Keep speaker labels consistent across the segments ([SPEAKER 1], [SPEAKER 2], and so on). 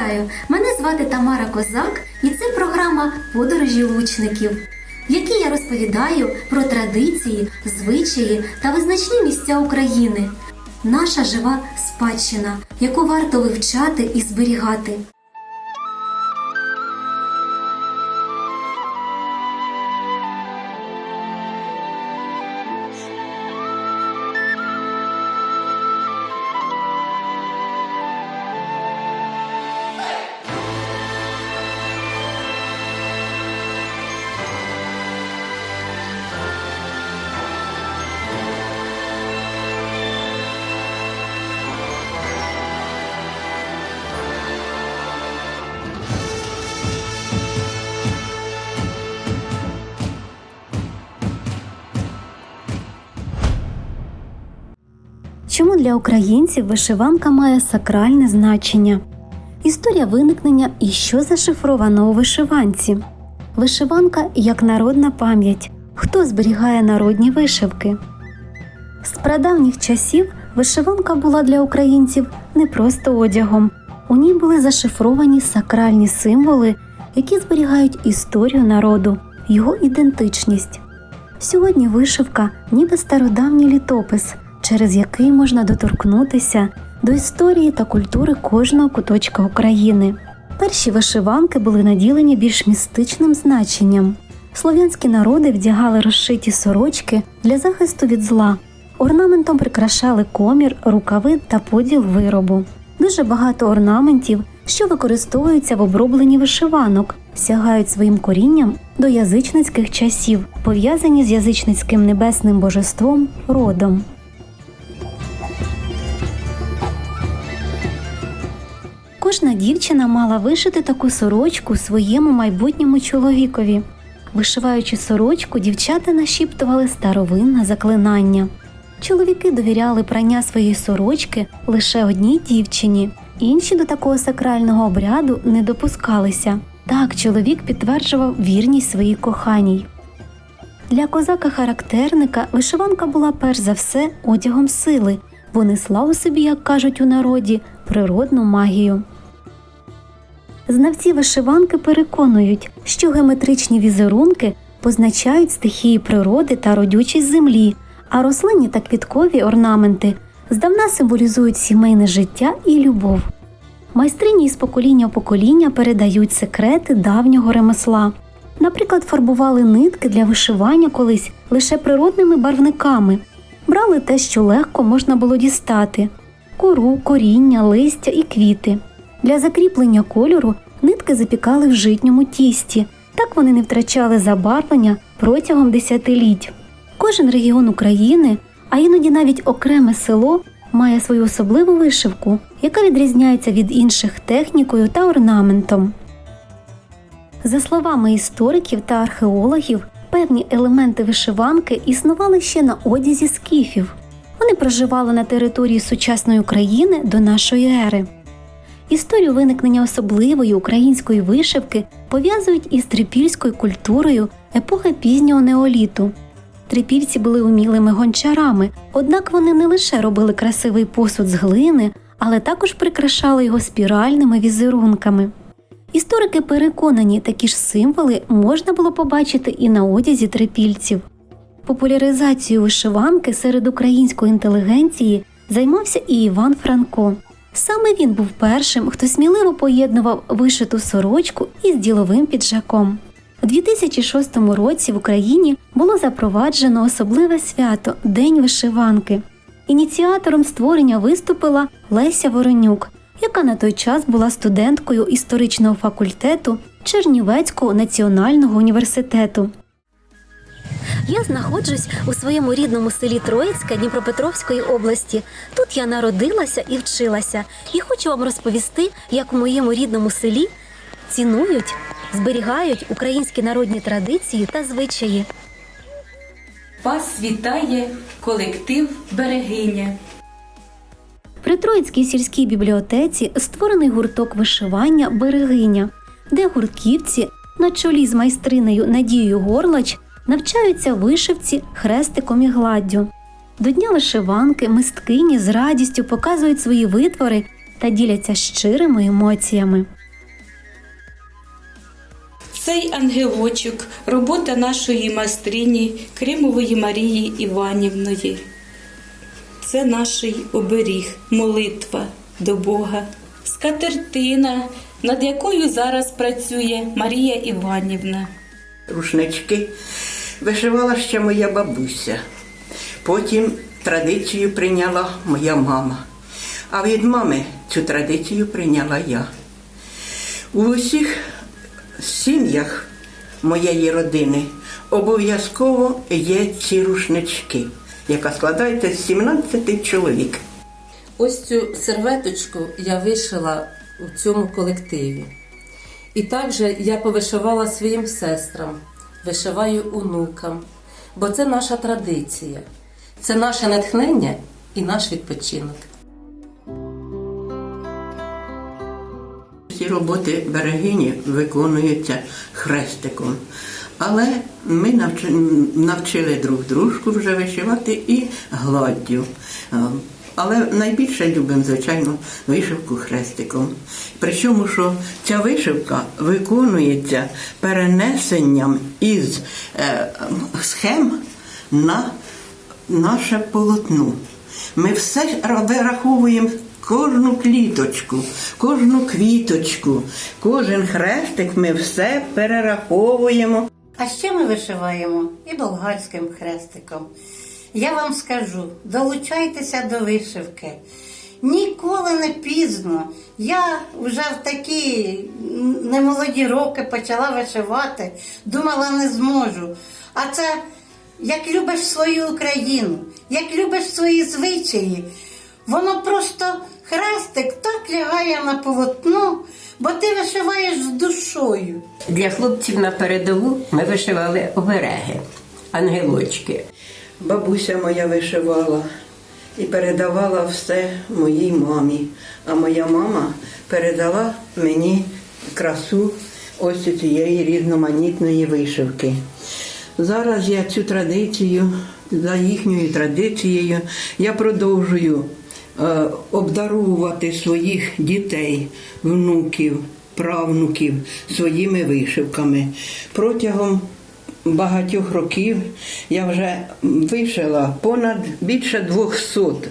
[SPEAKER 1] Вітаю! Мене звати Тамара Козак, і це програма Подорожі лучників, в якій я розповідаю про традиції, звичаї та визначні місця України. Наша жива спадщина, яку варто вивчати і зберігати. Для українців вишиванка має сакральне значення? Історія виникнення і що зашифровано у вишиванці. Вишиванка як народна пам'ять. Хто зберігає народні вишивки? З прадавніх часів вишиванка була для українців не просто одягом. У ній були зашифровані сакральні символи, які зберігають історію народу, його ідентичність. Сьогодні вишивка ніби стародавній літопис, через який можна доторкнутися до історії та культури кожного куточка України. Перші вишиванки були наділені більш містичним значенням. Слов'янські народи вдягали розшиті сорочки для захисту від зла. Орнаментом прикрашали комір, рукави та поділ виробу. Дуже багато орнаментів, що використовуються в обробленні вишиванок, сягають своїм корінням до язичницьких часів, пов'язані з язичницьким небесним божеством родом. Кожна дівчина мала вишити таку сорочку своєму майбутньому чоловікові. Вишиваючи сорочку, дівчата нашіптували старовинне заклинання. Чоловіки довіряли прання своєї сорочки лише одній дівчині, інші до такого сакрального обряду не допускалися. Так чоловік підтверджував вірність своїй коханій. Для козака-характерника вишиванка була перш за все одягом сили, бо несла у собі, як кажуть у народі, природну магію. Знавці вишиванки переконують, що геометричні візерунки позначають стихії природи та родючість землі, а рослинні та квіткові орнаменти здавна символізують сімейне життя і любов. Майстрині із покоління в покоління передають секрети давнього ремесла. Наприклад, фарбували нитки для вишивання колись лише природними барвниками, брали те, що легко можна було дістати кору, коріння, листя і квіти. Для закріплення кольору нитки запікали в житньому тісті, так вони не втрачали забарвлення протягом десятиліть. Кожен регіон України, а іноді навіть окреме село, має свою особливу вишивку, яка відрізняється від інших технікою та орнаментом. За словами істориків та археологів, певні елементи вишиванки існували ще на одязі скіфів. Вони проживали на території сучасної України до нашої ери. Історію виникнення особливої української вишивки пов'язують із трипільською культурою епохи пізнього неоліту. Трипільці були умілими гончарами, однак вони не лише робили красивий посуд з глини, але також прикрашали його спіральними візерунками. Історики переконані, такі ж символи можна було побачити і на одязі трипільців. Популяризацією вишиванки серед української інтелігенції займався і Іван Франко. Саме він був першим, хто сміливо поєднував вишиту сорочку із діловим піджаком. У 2006 році в Україні було запроваджено особливе свято День вишиванки. Ініціатором створення виступила Леся Воронюк, яка на той час була студенткою історичного факультету Чернівецького національного університету. Я знаходжусь у своєму рідному селі Троїцьке Дніпропетровської області. Тут я народилася і вчилася, і хочу вам розповісти, як у моєму рідному селі цінують, зберігають українські народні традиції та звичаї.
[SPEAKER 2] Вас вітає колектив Берегиня.
[SPEAKER 1] При Троїцькій сільській бібліотеці створений гурток вишивання Берегиня, де гуртківці на чолі з майстринею Надією Горлач навчаються вишивці хрестиком і гладдю. До Дня вишиванки мисткині з радістю показують свої витвори та діляться щирими емоціями.
[SPEAKER 2] Цей ангелочок робота нашої майстрині Кримової Марії Іванівної. Це наш оберіг, молитва до Бога, скатертина, над якою зараз працює Марія Іванівна.
[SPEAKER 3] рушнички вишивала ще моя бабуся. Потім традицію прийняла моя мама. А від мами цю традицію прийняла я. У усіх сім'ях моєї родини обов'язково є ці рушнички, яка складається з 17 чоловік.
[SPEAKER 4] Ось цю серветочку я вишила у цьому колективі. І також я повишивала своїм сестрам, вишиваю онукам, бо це наша традиція, це наше натхнення і наш відпочинок.
[SPEAKER 3] Всі роботи берегині виконуються хрестиком. Але ми навчи- навчили друг дружку вже вишивати і гладдю. Але найбільше любимо, звичайно, вишивку хрестиком. Причому, що ця вишивка виконується перенесенням із е, схем на наше полотно. Ми все вираховуємо кожну кліточку, кожну квіточку, кожен хрестик ми все перераховуємо.
[SPEAKER 5] А ще ми вишиваємо і болгарським хрестиком. Я вам скажу, долучайтеся до вишивки. Ніколи не пізно. Я вже в такі немолоді роки почала вишивати, думала, не зможу. А це як любиш свою Україну, як любиш свої звичаї, воно просто хрестик так лягає на полотно, бо ти вишиваєш з душою.
[SPEAKER 6] Для хлопців на передову ми вишивали обереги, ангелочки.
[SPEAKER 3] Бабуся моя вишивала і передавала все моїй мамі. А моя мама передала мені красу ось цієї різноманітної вишивки. Зараз я цю традицію, за їхньою традицією, я продовжую е, обдаровувати своїх дітей, внуків, правнуків своїми вишивками. Протягом багатьох років я вже вишила понад більше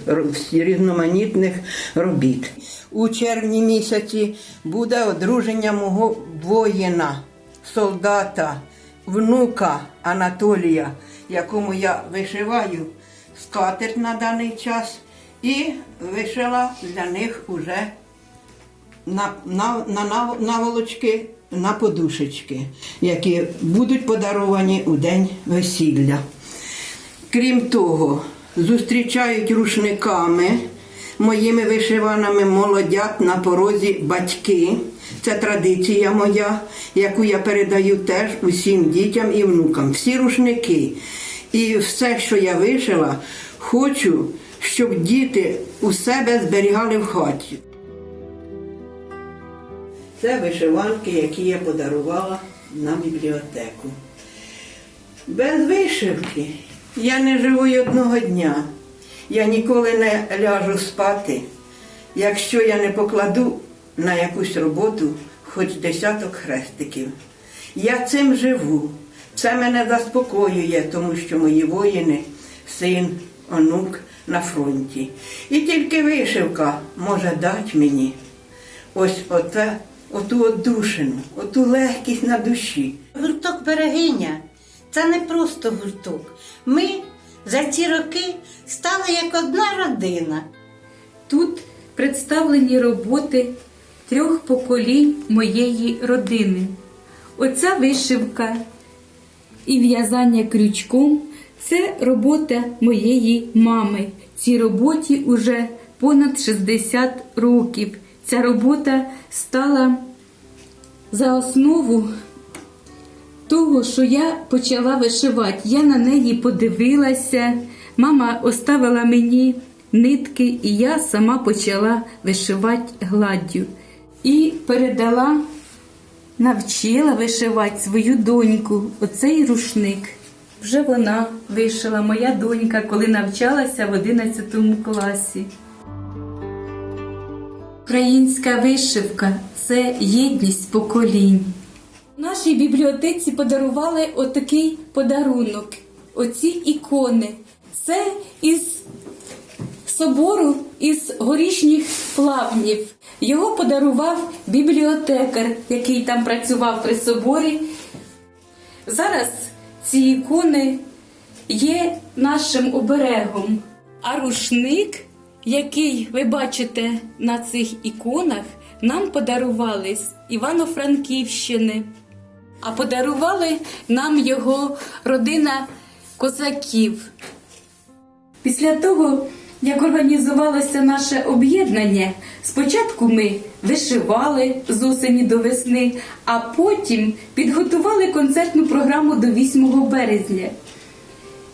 [SPEAKER 3] 200 різноманітних робіт. У червні місяці буде одруження мого воїна, солдата, внука Анатолія, якому я вишиваю скатерть на даний час, і вишила для них уже на, на, на нав- наволочки, на подушечки, які будуть подаровані у день весілля. Крім того, зустрічають рушниками моїми вишиваними молодят на порозі батьки. Це традиція моя, яку я передаю теж усім дітям і внукам. Всі рушники і все, що я вишила, хочу, щоб діти у себе зберігали в хаті. Це вишиванки, які я подарувала на бібліотеку. Без вишивки я не живу й одного дня. Я ніколи не ляжу спати, якщо я не покладу на якусь роботу хоч десяток хрестиків. Я цим живу. Це мене заспокоює, тому що мої воїни, син, онук на фронті. І тільки вишивка може дати мені ось оте, оту одушину, оту легкість на душі.
[SPEAKER 5] Гурток берегиня це не просто гурток. Ми за ці роки стали як одна родина.
[SPEAKER 2] Тут представлені роботи трьох поколінь моєї родини. Оця вишивка і в'язання крючком це робота моєї мами. Цій роботі уже понад 60 років. Ця робота стала за основу того, що я почала вишивати. Я на неї подивилася. Мама оставила мені нитки, і я сама почала вишивати гладдю. І передала, навчила вишивати свою доньку. Оцей рушник. Вже вона вишила, моя донька, коли навчалася в 11 класі. Українська вишивка це єдність поколінь. Нашій бібліотеці подарували отакий подарунок. Оці ікони. Це із собору із горішніх плавнів. Його подарував бібліотекар, який там працював при соборі. Зараз ці ікони є нашим оберегом. А рушник, який ви бачите на цих іконах, нам подарували з Івано-Франківщини. А подарували нам його родина козаків. Після того, як організувалося наше об'єднання, спочатку ми вишивали з осені до весни, а потім підготували концертну програму до 8 березня.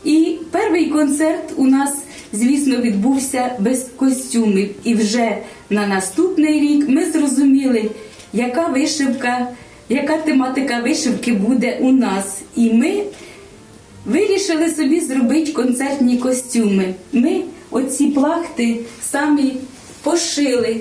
[SPEAKER 2] І перший концерт у нас, звісно, відбувся без костюмів. І вже на наступний рік ми зрозуміли, яка вишивка, яка тематика вишивки буде у нас. І ми вирішили собі зробити концертні костюми. Ми оці плахти самі пошили.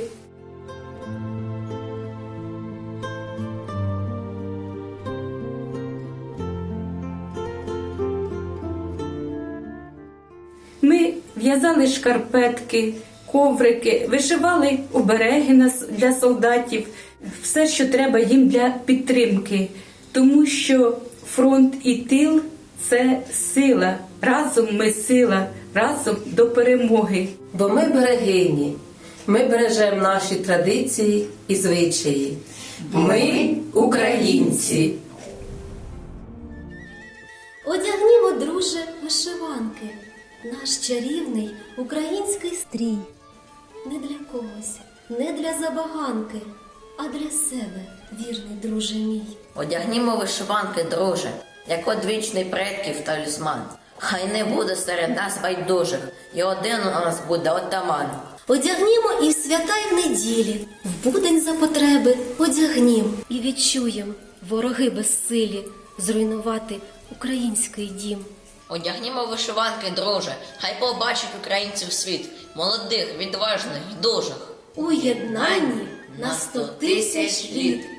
[SPEAKER 2] В'язали шкарпетки, коврики, вишивали обереги для солдатів, все, що треба їм для підтримки, тому що фронт і тил це сила. Разом ми сила, разом до перемоги.
[SPEAKER 4] Бо ми берегині, ми бережемо наші традиції і звичаї. Ми українці.
[SPEAKER 1] Одягнімо, друже, вишиванки, наш чарівний український стрій. Не для когось, не для забаганки, а для себе, вірний друже мій.
[SPEAKER 7] Одягнімо вишиванки, друже, як одвічний предків талісман. Хай не буде серед нас байдужих, і один у нас буде отаман.
[SPEAKER 1] Одягнімо і в свята, і в неділі, в будень за потреби одягнім і відчуєм вороги безсилі зруйнувати український дім.
[SPEAKER 7] Одягнімо вишиванки, друже, хай побачить українців світ, молодих, відважних, дужих.
[SPEAKER 1] У єднанні на сто тисяч літ.